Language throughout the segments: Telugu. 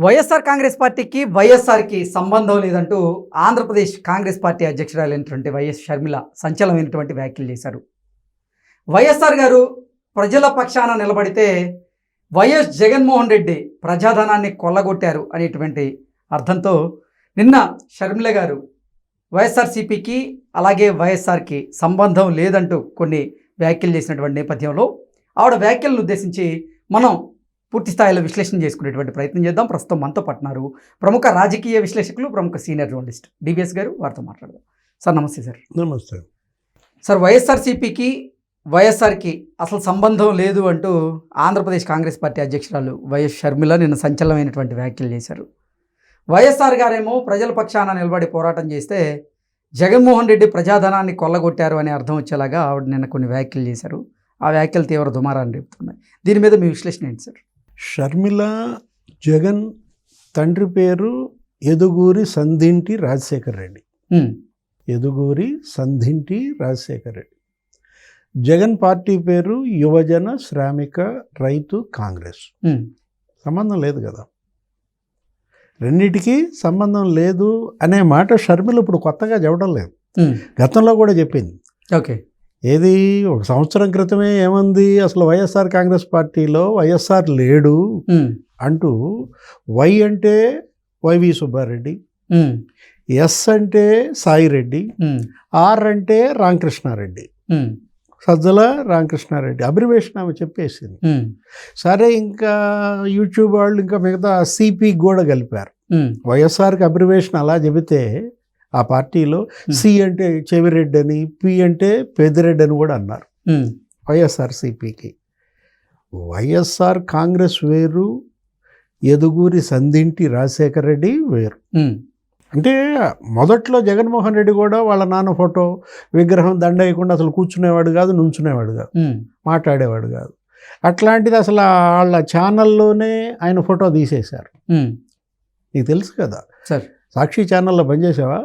వైఎస్ఆర్ కాంగ్రెస్ పార్టీకి వైఎస్ఆర్కి సంబంధం లేదంటూ ఆంధ్రప్రదేశ్ కాంగ్రెస్ పార్టీ అధ్యక్షురాలైనటువంటి వైఎస్ షర్మిల సంచలనమైనటువంటి వ్యాఖ్యలు చేశారు. వైఎస్ఆర్ గారు ప్రజల పక్షాన నిలబడితే వైఎస్ జగన్మోహన్ రెడ్డి ప్రజాధనాన్ని కొల్లగొట్టారు అనేటువంటి అర్థంతో నిన్న షర్మిల గారు వైఎస్ఆర్సీపీకి అలాగే వైఎస్ఆర్కి సంబంధం లేదంటూ కొన్ని వ్యాఖ్యలు చేసినటువంటి నేపథ్యంలో ఆవిడ వ్యాఖ్యలను ఉద్దేశించి మనం పూర్తి స్థాయిలో విశ్లేషణ చేసుకునేటువంటి ప్రయత్నం చేద్దాం. ప్రస్తుతం మనతో పట్టినారు ప్రముఖ రాజకీయ విశ్లేషకులు ప్రముఖ సీనియర్ జర్నలిస్ట్ డిబిఎస్ గారు. వారితో మాట్లాడదాం. సార్ నమస్తే సార్. నమస్తే. సార్ వైఎస్ఆర్సీపీకి వైఎస్ఆర్కి అసలు సంబంధం లేదు అంటూ ఆంధ్రప్రదేశ్ కాంగ్రెస్ పార్టీ అధ్యక్షురాలు వైఎస్ షర్మిల నిన్న సంచలనమైనటువంటి వ్యాఖ్యలు చేశారు. వైఎస్ఆర్ గారేమో ప్రజల పక్షాన నిలబడి పోరాటం చేస్తే జగన్మోహన్ రెడ్డి ప్రజాధనాన్ని కొల్లగొట్టారు అనే అర్థం వచ్చేలాగా ఆవిడ నిన్న కొన్ని వ్యాఖ్యలు చేశారు. ఆ వ్యాఖ్యలు తీవ్ర దుమారాన్ని రేపుతున్నాయి. దీని మీద మీ విశ్లేషణ ఏంటి సార్? షర్మిల జగన్ తండ్రి పేరు ఎదుగూరి సంధింటి రాజశేఖర్ రెడ్డి. ఎదుగూరి సంధింటి రాజశేఖర్ రెడ్డి. జగన్ పార్టీ పేరు యువజన శ్రామిక రైతు కాంగ్రెస్. సంబంధం లేదు కదా? రెండిటికి సంబంధం లేదు అనే మాట షర్మిల ఇప్పుడు కొత్తగా చెప్పడం లేదు. గతంలో కూడా చెప్పింది. ఓకే. ఏది? ఒక సంవత్సరం క్రితమే ఏమంది? అసలు వైఎస్ఆర్ కాంగ్రెస్ పార్టీలో వైఎస్ఆర్ లేడు అంటూ వై అంటే వైవి సుబ్బారెడ్డి ఎస్ అంటే సాయిరెడ్డి ఆర్ అంటే రామకృష్ణారెడ్డి. సజ్జల రామకృష్ణారెడ్డి అబ్రివేషన్ ఆమె చెప్పేసింది. సరే ఇంకా యూట్యూబ్ వాళ్ళు ఇంకా మిగతా సిపి కూడా కలిపారు. వైఎస్ఆర్కి అబ్రివేషన్ అలా చెబితే ఆ పార్టీలో సి అంటే చెవిరెడ్డి అని పి అంటే పెదిరెడ్డి అని కూడా అన్నారు. వైఎస్ఆర్సిపికి. వైఎస్ఆర్ కాంగ్రెస్ వేరు ఎదుగూరి సంధింటి రాజశేఖర రెడ్డి వేరు. అంటే మొదట్లో జగన్మోహన్ రెడ్డి కూడా వాళ్ళ నాన్న ఫోటో విగ్రహం దండ వేయకుండా అసలు కూర్చునేవాడు కాదు నుంచునేవాడు కాదు మాట్లాడేవాడు కాదు. అట్లాంటిది అసలు వాళ్ళ ఛానల్లోనే ఆయన ఫోటో తీసేశారు. నీకు తెలుసు కదా? సార్. సాక్షి ఛానల్లో పనిచేసావా?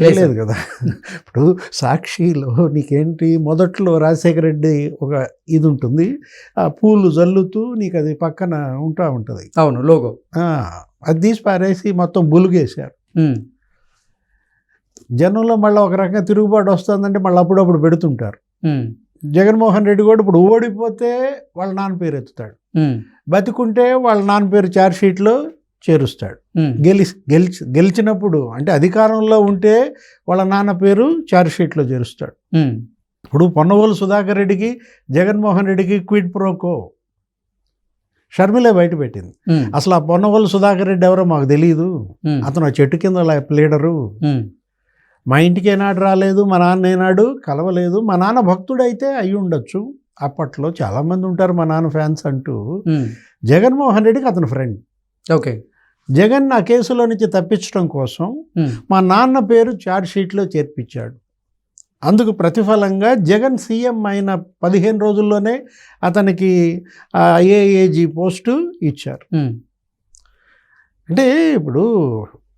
లేదు. కదా. ఇప్పుడు సాక్షిలో నీకేంటి? మొదట్లో రాజశేఖర రెడ్డి ఒక ఇది ఉంటుంది. ఆ పూలు జల్లుతూ నీకు అది పక్కన ఉంటా ఉంటుంది. అవును లోగో. అది తీసి పారేసి మొత్తం బులుగేశారు. జనంలో మళ్ళీ ఒక రకంగా తిరుగుబాటు వస్తుందంటే మళ్ళీ అప్పుడప్పుడు పెడుతుంటారు. జగన్మోహన్ రెడ్డి కూడా ఇప్పుడు ఓడిపోతే వాళ్ళ నాన్న పేరు ఎత్తుతాడు. బతికుంటే వాళ్ళ నాన్న పేరు చార్జ్ షీట్లో చేరుస్తాడు. గెలి గెలిచి గెలిచినప్పుడు అంటే అధికారంలో ఉంటే వాళ్ళ నాన్న పేరు చార్జ్ షీట్లో చేరుస్తాడు ఇప్పుడు పొన్నవోలు సుధాకర్ రెడ్డికి జగన్మోహన్ రెడ్డికి క్విడ్ ప్రోకో. షర్మిలే బయట పెట్టింది. అసలు ఆ పొన్నవోలు సుధాకర్ రెడ్డి ఎవరో మాకు తెలియదు అతను ఆ చెట్టు కింద లీడరు. మా ఇంటికి ఏనాడు రాలేదు మా నాన్న ఏనాడు కలవలేదు. మా నాన్న భక్తుడైతే అయి ఉండొచ్చు. అప్పట్లో చాలామంది ఉంటారు మా నాన్న ఫ్యాన్స్ అంటూ. జగన్మోహన్ రెడ్డికి అతను ఫ్రెండ్. ఓకే. జగన్ ఆ కేసులో నుంచి తప్పించడం కోసం ఉమ్, మా నాన్న పేరు చార్జ్ షీట్లో చేర్పించాడు. అందుకు ప్రతిఫలంగా జగన్ సీఎం అయిన పదిహేను రోజుల్లోనే అతనికి ఐఏఏజీ పోస్టు ఇచ్చారు. ఉమ్, అంటే ఇప్పుడు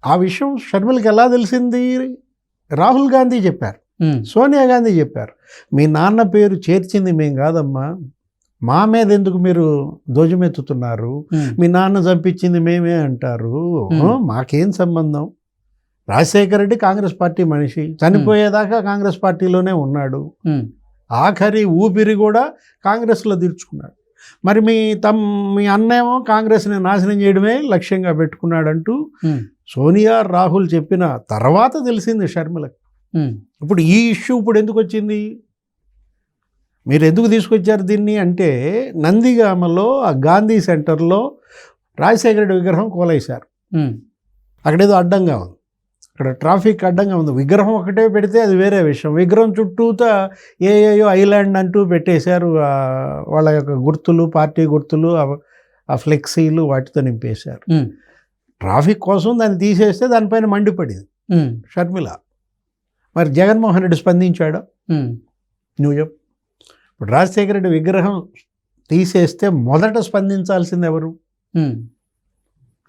ఆ విషయం షర్మిలకి ఎలా తెలిసింది? రాహుల్ గాంధీ చెప్పారు. ఉమ్, సోనియా గాంధీ చెప్పారు. మీ నాన్న పేరు చేర్చింది మేం కాదమ్మా. మా మీద ఎందుకు మీరు ధ్వజమెత్తుతున్నారు? మీ నాన్న చంపించింది మేమే అంటారు. మాకేం సంబంధం? రాజశేఖర రెడ్డి కాంగ్రెస్ పార్టీ మనిషి. చనిపోయేదాకా కాంగ్రెస్ పార్టీలోనే ఉన్నాడు. ఆఖరి ఊపిరి కూడా కాంగ్రెస్లో తీర్చుకున్నాడు. మరి మీ తమ్ మీ అన్నేమో కాంగ్రెస్ని నాశనం చేయడమే లక్ష్యంగా పెట్టుకున్నాడంటూ సోనియా రాహుల్ చెప్పిన తర్వాత తెలిసింది షర్మిలకు ఇప్పుడు ఈ ఇష్యూ ఇప్పుడు ఎందుకు వచ్చింది? మీరు ఎందుకు తీసుకొచ్చారు దీన్ని అంటే నందిగామలో ఆ గాంధీ సెంటర్లో రాజశేఖర రెడ్డి విగ్రహం కోలేశారు. అక్కడేదో అడ్డంగా ఉంది. అక్కడ ట్రాఫిక్ అడ్డంగా ఉంది. విగ్రహం ఒకటే పెడితే అది వేరే విషయం. విగ్రహం చుట్టూతా ఏఏయో ఐలాండ్ అంటూ పెట్టేశారు. వాళ్ళ యొక్క గుర్తులు పార్టీ గుర్తులు ఆ- ఫ్లెక్సీలు వాటితో నింపేశారు. ట్రాఫిక్ కోసం దాన్ని తీసేస్తే దానిపైన మండిపడింది షర్మిల. మరి జగన్మోహన్ రెడ్డి స్పందించాడా? నువ్వు చెప్పు ఇప్పుడు రాజశేఖర రెడ్డి విగ్రహం తీసేస్తే మొదట స్పందించాల్సింది ఎవరు?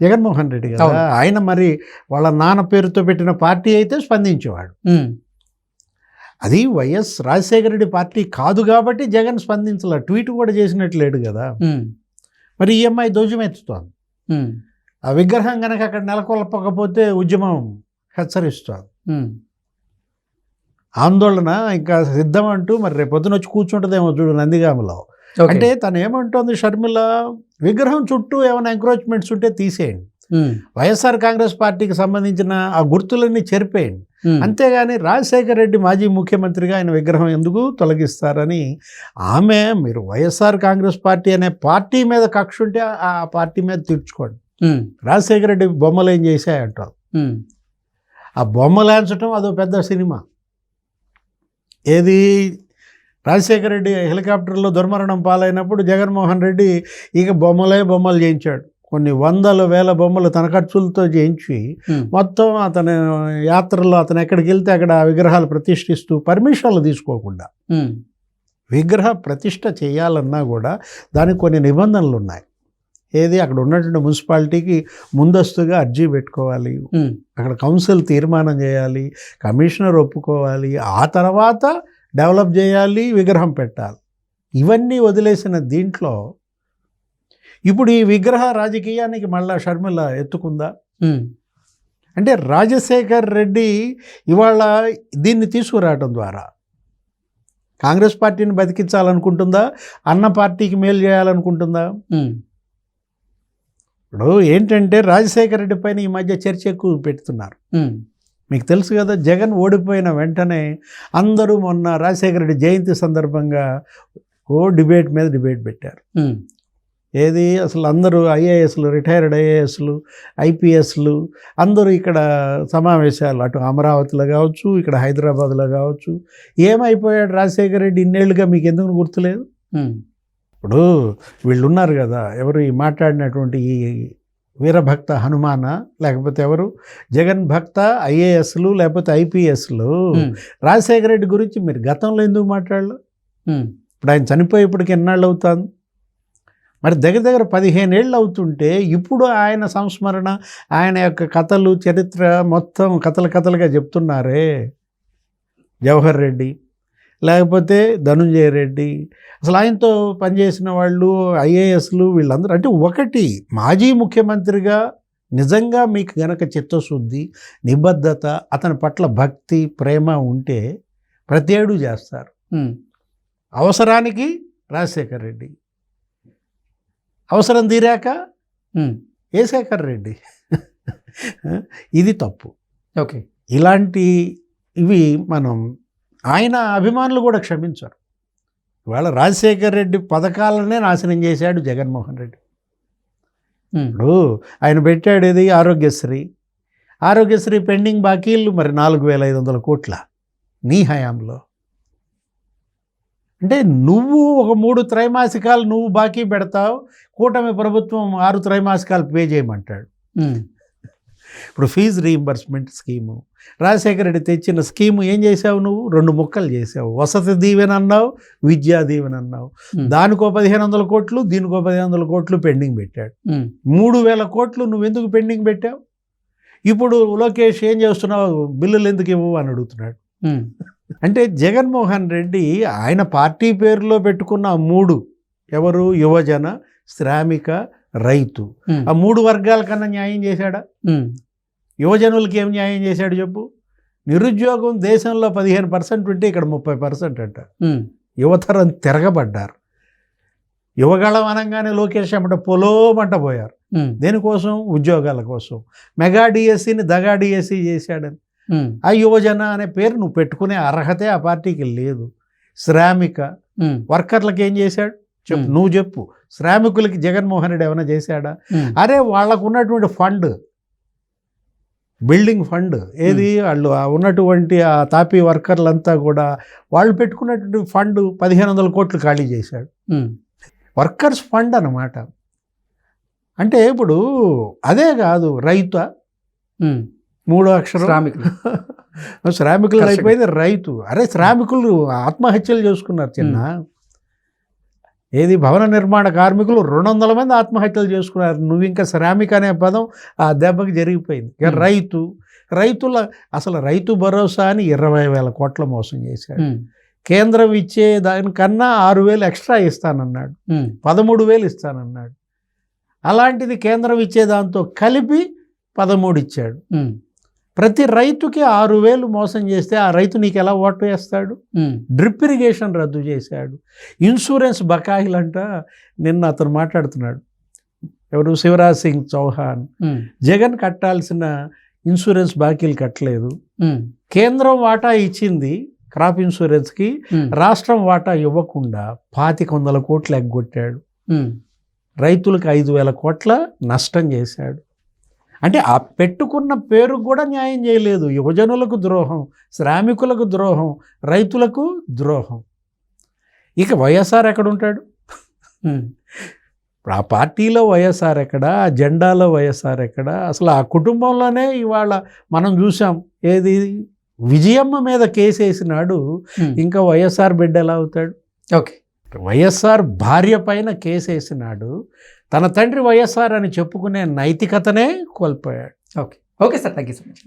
జగన్మోహన్ రెడ్డి కదా. అవును. ఆయన మరి వాళ్ళ నాన్న పేరుతో పెట్టిన పార్టీ అయితే స్పందించేవాడు. అది వైఎస్ రాజశేఖర రెడ్డి పార్టీ కాదు కాబట్టి జగన్ స్పందించాల. ట్వీట్ కూడా చేసినట్టు లేడు కదా. మరి ఈఎంఐ దోషమెత్తుతోంది. ఉమ్, ఆ విగ్రహం కనుక అక్కడ నెలకొల్పకపోతే ఉద్యమం హెచ్చరిస్తుంది. ఆందోళన ఇంకా సిద్ధం అంటూ మరి రేపు పొద్దున వచ్చి కూర్చుంటుందేమో చూడు నందిగామలో. అంటే తను ఏమంటోంది షర్మిల విగ్రహం చుట్టూ ఏమైనా ఎంక్రోచ్మెంట్స్ ఉంటే తీసేయండి. వైఎస్ఆర్ కాంగ్రెస్ పార్టీకి సంబంధించిన ఆ గుర్తులన్నీ చెరిపేయండి. అంతేగాని రాజశేఖర రెడ్డి మాజీ ముఖ్యమంత్రిగా ఆయన విగ్రహం ఎందుకు తొలగిస్తారని ఆమె మీరు వైఎస్ఆర్ కాంగ్రెస్ పార్టీ అనే పార్టీ మీద కక్ష ఉంటే ఆ పార్టీ మీద తీర్చుకోండి. రాజశేఖర రెడ్డి బొమ్మలు ఏం చేశాయంటారు. ఆ బొమ్మలు అదో పెద్ద సినిమా ఏది రాజశేఖర రెడ్డి హెలికాప్టర్లో దుర్మరణం పాలైనప్పుడు జగన్మోహన్ రెడ్డి ఇక బొమ్మలే బొమ్మలు చేయించాడు కొన్ని వందల వేల బొమ్మలు తన ఖర్చులతో చేయించి. మొత్తం అతని యాత్రలో అతను ఎక్కడికి వెళ్తే అక్కడ విగ్రహాలు ప్రతిష్ఠిస్తూ పర్మిషన్లు తీసుకోకుండా. విగ్రహ ప్రతిష్ఠ చేయాలన్నా కూడా దానికి కొన్ని నిబంధనలు ఉన్నాయి ఏది అక్కడ ఉన్నటువంటి మున్సిపాలిటీకి ముందస్తుగా అర్జీ పెట్టుకోవాలి. అక్కడ కౌన్సిల్ తీర్మానం చేయాలి కమిషనర్ ఒప్పుకోవాలి ఆ తర్వాత డెవలప్ చేయాలి విగ్రహం పెట్టాలి ఇవన్నీ వదిలేసిన దీంట్లో ఇప్పుడు ఈ విగ్రహ రాజకీయానికి మళ్ళా షర్మిల ఎత్తుకుందా. అంటే రాజశేఖర్ రెడ్డి ఇవాళ దీన్ని తీసుకురావడం ద్వారా కాంగ్రెస్ పార్టీని బతికించాలనుకుంటుందా అన్న పార్టీకి మేలు చేయాలనుకుంటుందా. ఇప్పుడు ఏంటంటే రాజశేఖర రెడ్డి పైన ఈ మధ్య చర్చ ఎక్కువ పెడుతున్నారు. మీకు తెలుసు కదా జగన్ ఓడిపోయిన వెంటనే అందరూ మొన్న రాజశేఖర రెడ్డి జయంతి సందర్భంగా ఓ డిబేట్ మీద డిబేట్ పెట్టారు. ఏది అసలు అందరూ ఐఏఎస్లు రిటైర్డ్ ఐఏఎస్లు ఐపీఎస్లు అందరూ ఇక్కడ సమావేశాలు అటు అమరావతిలో కావచ్చు ఇక్కడ హైదరాబాద్లో కావచ్చు ఏమైపోయాడు రాజశేఖర రెడ్డి ఇన్నేళ్ళుగా మీకు ఎందుకు గుర్తులేదు. ఇప్పుడు వీళ్ళు ఉన్నారు కదా ఎవరు ఈ మాట్లాడినటువంటి ఈ వీరభక్త హనుమాన లేకపోతే ఎవరు? జగన్ భక్త ఐఏఎస్లు లేకపోతే ఐపీఎస్లు. రాజశేఖర రెడ్డి గురించి మీరు గతంలో ఎందుకు మాట్లాడలేదు. ఇప్పుడు ఆయన చనిపోయేప్పటికి ఎన్నాళ్ళు అవుతుంది? మరి దగ్గర దగ్గర పదిహేను ఏళ్ళు అవుతుంటే ఇప్పుడు ఆయన సంస్మరణ ఆయన యొక్క కథలు చరిత్ర మొత్తం కథలు కథలుగా చెప్తున్నారే జవహర్ రెడ్డి. లేకపోతే ధనుంజయ రెడ్డి. అసలు ఆయనతో పనిచేసిన వాళ్ళు ఐఏఎస్లు వీళ్ళందరూ అంటే ఒకటి మాజీ ముఖ్యమంత్రిగా నిజంగా మీకు గనక చిత్తశుద్ధి నిబద్ధత అతని పట్ల భక్తి ప్రేమ ఉంటే ప్రతి ఏడు చేస్తారు. అవసరానికి రాజశేఖర్ రెడ్డి. అవసరం తీరాక. ఏశేఖర్ రెడ్డి. ఇది తప్పు. ఓకే. ఇలాంటి ఇవి మనం ఆయన అభిమానులు కూడా క్షమించరు. ఇవాళ రాజశేఖర్ రెడ్డి పథకాలనే నాశనం చేశాడు జగన్మోహన్ రెడ్డి. ఇప్పుడు ఆయన పెట్టాడు ఇది ఆరోగ్యశ్రీ. ఆరోగ్యశ్రీ పెండింగ్ బాకీలు మరి నాలుగు వేల ఐదు వందల కోట్ల నీ హయాంలో. అంటే నువ్వు ఒక మూడు త్రైమాసికాలు నువ్వు బాకీ పెడతావు కూటమి ప్రభుత్వం ఆరు త్రైమాసికాలు పే చేయమంటాడు. ఇప్పుడు fee reimbursement scheme. Rajasekhara Reddy తెచ్చిన స్కీము ఏం చేసావు నువ్వు? రెండు ముక్కలు చేసావు వసతి దీవెన అన్నావు విద్యా దీవెన అన్నావు. దానికో పదిహేను వందల కోట్లు దీనికో పదిహేను వందల కోట్లు పెండింగ్ పెట్టాడు. మూడు వేల కోట్లు నువ్వు ఎందుకు పెండింగ్ పెట్టావు? ఇప్పుడు లోకేష్ ఏం చేస్తున్నావు? బిల్లులు ఎందుకు ఇవ్వవు అని అడుగుతున్నాడు. అంటే జగన్మోహన్ రెడ్డి ఆయన పార్టీ పేరులో పెట్టుకున్న మూడు ఎవరు? యువజన శ్రామిక రైతు. ఆ మూడు వర్గాల కన్నా న్యాయం చేశాడా. యువజనులకి ఏం న్యాయం చేశాడు చెప్పు నిరుద్యోగం దేశంలో పదిహేను పర్సెంట్ ఉంటే ఇక్కడ ముప్పై పర్సెంట్ అంట. యువతరం తిరగబడ్డారు యువగళం అనగానే లోకేష్ అమ్మట పొలోమంట పోయారు. దేనికోసం ఉద్యోగాల కోసం మెగా డిఎస్సిని దగా డిఎస్సి చేశాడని. ఆ యువజన అనే పేరు నువ్వు పెట్టుకునే అర్హతే ఆ పార్టీకి లేదు శ్రామిక. వర్కర్లకు ఏం చేశాడు చెప్పు. నువ్వు చెప్పు. శ్రామికులకి జగన్మోహన్ రెడ్డి ఏమైనా చేశాడా. అరే వాళ్ళకు ఉన్నటువంటి ఫండ్. Building fund. ఏది? వాళ్ళు ఉన్నటువంటి ఆ తాపీ వర్కర్లంతా కూడా వాళ్ళు పెట్టుకున్నటువంటి ఫండ్ పదిహేను వందల కోట్లు ఖాళీ చేశాడు. వర్కర్స్ ఫండ్ అన్నమాట. అంటే ఇప్పుడు అదే కాదు రైతు. మూడో అక్షరం. శ్రామికులు. శ్రామికులు. అయిపోయింది రైతు. అరే శ్రామికులు ఆత్మహత్యలు చేసుకున్నారు చిన్న. ఏది భవన నిర్మాణ కార్మికులు రెండు వందల మంది ఆత్మహత్యలు చేసుకున్నారు. నువ్వు ఇంకా శ్రామిక అనే పదం ఆ దెబ్బకి జరిగిపోయింది. ఇక. రైతు రైతుల అసలు రైతు భరోసా అని ఇరవై వేల కోట్ల మోసం చేశాడు. కేంద్రం ఇచ్చే దానికన్నా ఆరు వేలు ఎక్స్ట్రా ఇస్తానన్నాడు. పదమూడు వేలు ఇస్తానన్నాడు. అలాంటిది కేంద్రం ఇచ్చే దాంతో కలిపి పదమూడు ఇచ్చాడు. ప్రతి రైతుకి ఆరు వేలు మోసం చేస్తే ఆ రైతు నీకు ఎలా ఓటు వేస్తాడు? డ్రిప్ ఇరిగేషన్ రద్దు చేశాడు. ఇన్సూరెన్స్ బకాయిలంట నిన్న అతను మాట్లాడుతున్నాడు. ఎవరు? శివరాజ్ సింగ్ చౌహాన్. జగన్ కట్టాల్సిన ఇన్సూరెన్స్ బాకీలు కట్టలేదు. కేంద్రం వాటా ఇచ్చింది క్రాప్ ఇన్సూరెన్స్కి. రాష్ట్రం వాటా ఇవ్వకుండా పాతిక వందల కోట్లు ఎగ్గొట్టాడు. రైతులకు ఐదు వేల కోట్ల నష్టం చేశాడు. అంటే ఆ పెట్టుకున్న పేరుకు కూడా న్యాయం చేయలేదు. యువజనులకు ద్రోహం శ్రామికులకు ద్రోహం రైతులకు ద్రోహం. ఇక వైఎస్ఆర్ ఎక్కడ ఉంటాడు? ఉమ్, ఆ పార్టీలో వైఎస్ఆర్ ఎక్కడ? ఆ జెండాలో వైఎస్ఆర్ ఎక్కడ? అసలు ఆ కుటుంబంలోనే ఇవాళ మనం చూసాం ఏది? విజయమ్మ మీద కేసు వేసినాడు. ఇంకా వైఎస్ఆర్ బిడ్డ ఎలా అవుతాడు? ఓకే. వైఎస్ఆర్ భార్య పైన కేసు వేసినాడు. తన తండ్రి వైఎస్ఆర్ అని చెప్పుకునే నైతికతనే కోల్పోయాడు. Okay okay sir thank you so much